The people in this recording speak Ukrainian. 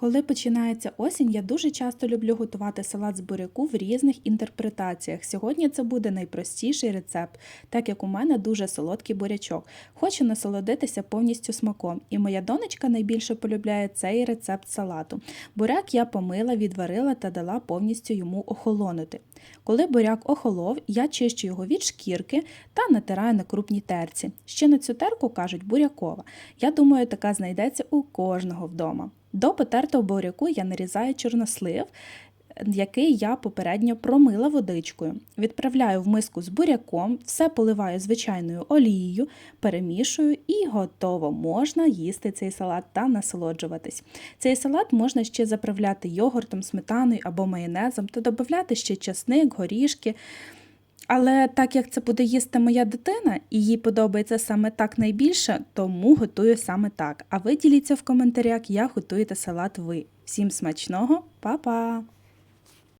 Коли починається осінь, я дуже часто люблю готувати салат з буряку в різних інтерпретаціях. Сьогодні це буде найпростіший рецепт, так як у мене дуже солодкий бурячок. Хочу насолодитися повністю смаком, і моя донечка найбільше полюбляє цей рецепт салату. Буряк я помила, відварила та дала повністю йому охолонути. Коли буряк охолов, я чищу його від шкірки та натираю на крупній терці. Ще на цю терку кажуть бурякова. Я думаю, така знайдеться у кожного вдома. До потертого буряку я нарізаю чорнослив, який я попередньо промила водичкою. Відправляю в миску з буряком, все поливаю звичайною олією, перемішую і готово. Можна їсти цей салат та насолоджуватись. Цей салат можна ще заправляти йогуртом, сметаною або майонезом та додати ще часник, горішки. Але так як це буде їсти моя дитина, і їй подобається саме так найбільше, тому готую саме так. А ви діліться в коментарях, як готуєте салат ви. Всім смачного, па-па!